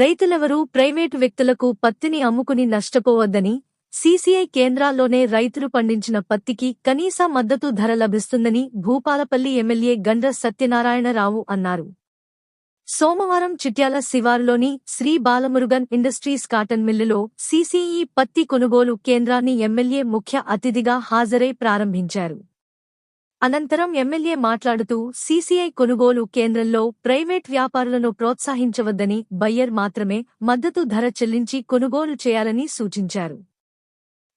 రైతులెవరూ private వ్యక్తులకు పత్తిని అమ్ముకుని నష్టపోవద్దని సీసీఐ కేంద్రాల్లోనే రైతులు పండించిన పత్తికి కనీస మద్దతు ధర లభిస్తుందని భూపాలపల్లి ఎమ్మెల్యే గండ్ర సత్యనారాయణరావు అన్నారు. సోమవారం చిట్యాల శివారులోని శ్రీ బాలమురుగన్ ఇండస్ట్రీస్ కాటన్ మిల్లులో సీసీఈ పత్తి కొనుగోలు కేంద్రాన్ని ఎమ్మెల్యే ముఖ్య అతిథిగా హాజరై ప్రారంభించారు. అనంతరం ఎమ్మెల్యే మాట్లాడుతూ సీసీఐ కొనుగోలు కేంద్రంలో ప్రైవేట్ వ్యాపారులను ప్రోత్సహించవద్దని బయ్యర్ మాత్రమే మద్దతు ధర చెల్లించి కొనుగోలు చేయాలని సూచించారు.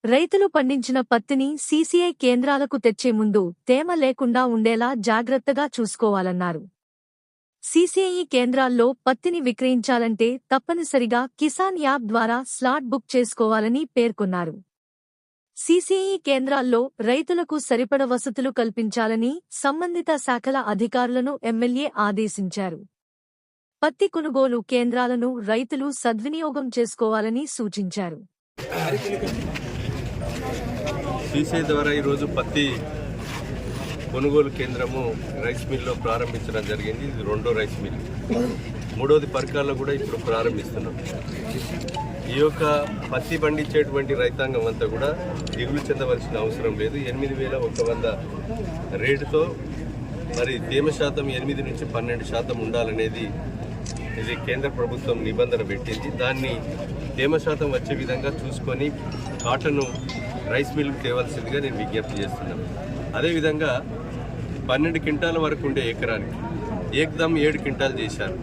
రైతులు పండించిన పత్తిని సీసీఐ కేంద్రాలకు తెచ్చే ముందు తేమ లేకుండా ఉండేలా జాగ్రత్తగా చూసుకోవాలన్నారు. సీసీఐ కేంద్రాల్లో పత్తిని విక్రయించాలంటే తప్పనిసరిగా కిసాన్ యాప్ ద్వారా స్లాట్ బుక్ చేసుకోవాలని పేర్కొన్నారు. సీసీఈ కేంద్రాల్లో రైతులకు సరిపడ వసతులు కల్పించాలని సంబంధిత శాఖల అధికారులను ఎమ్మెల్యే ఆదేశించారు. పత్తి కొనుగోలు కేంద్రాలను రైతులు సద్వినియోగం చేసుకోవాలని సూచించారు. సీసీ ద్వారా ఈరోజు పత్తి కొనుగోలు కేంద్రము రైస్ మిల్లో ప్రారంభించడం జరిగింది. ఇది రెండో రైస్ మిల్. మూడోది పరకాల్లో కూడా ఇప్పుడు ప్రారంభిస్తున్నాం. ఈ యొక్క పత్తి పండించేటువంటి రైతాంగం అంతా కూడా దిగులు చెందవలసిన అవసరం లేదు. ఎనిమిది వేల ఒక వంద రేటుతో మరి తేమ శాతం ఎనిమిది నుంచి పన్నెండు శాతం ఉండాలనేది ఇది కేంద్ర ప్రభుత్వం నిబంధన పెట్టింది. దాన్ని తేమ శాతం వచ్చే విధంగా చూసుకొని కాటను రైస్ మిల్కు తేవాల్సిందిగా నేను విజ్ఞప్తి చేస్తున్నాను. అదేవిధంగా పన్నెండు క్వింటాల వరకు ఉండే ఎకరానికి ఏకదమ్ ఏడు క్వింటాలు చేశారు.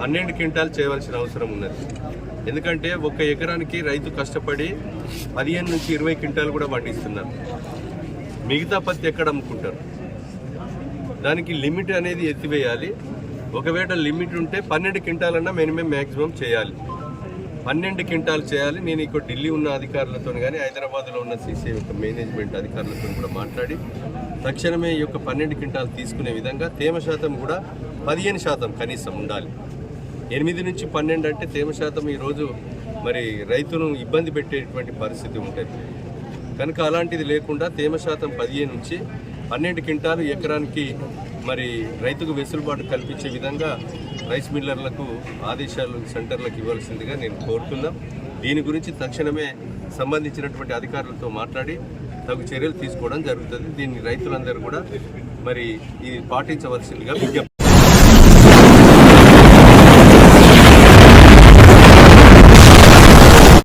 పన్నెండు క్వింటాలు చేయవలసిన అవసరం ఉన్నది. ఎందుకంటే ఒక ఎకరానికి రైతు కష్టపడి పదిహేను నుంచి ఇరవై క్వింటాలు కూడా పండిస్తున్నారు. మిగతా పత్తి ఎక్కడ అమ్ముకుంటారు? దానికి లిమిట్ అనేది ఎత్తివేయాలి. ఒకవేళ లిమిట్ ఉంటే పన్నెండు క్వింటాలన్నా మినిమం మ్యాక్సిమం చేయాలి. పన్నెండు క్వింటాలు చేయాలి. నేను ఇక్కడ ఢిల్లీ ఉన్న అధికారులతో కానీ హైదరాబాద్లో ఉన్న సీసీ యొక్క మేనేజ్మెంట్ అధికారులతో కూడా మాట్లాడి తక్షణమే ఈ యొక్క పన్నెండు క్వింటాలు తీసుకునే విధంగా తేమ శాతం కూడా పదిహేను శాతం కనీసం ఉండాలి. ఎనిమిది నుంచి పన్నెండు అంటే తేమ శాతం ఈరోజు మరి రైతును ఇబ్బంది పెట్టేటువంటి పరిస్థితి ఉంటుంది. కనుక అలాంటిది లేకుండా తేమ శాతం పదిహేను నుంచి పన్నెండు క్వింటాలు ఎకరానికి మరి రైతుకు వెసులుబాటు కల్పించే విధంగా రైస్ మిల్లర్లకు ఆదేశాలు సెంటర్లకు ఇవ్వాల్సిందిగా నేను కోరుతున్నాం. దీని గురించి తక్షణమే సంబంధించినటువంటి అధికారులతో మాట్లాడి తగు చర్యలు తీసుకోవడం జరుగుతుంది. దీన్ని రైతులందరూ కూడా మరి ఇది పాటించవలసిందిగా విజ్ఞప్తి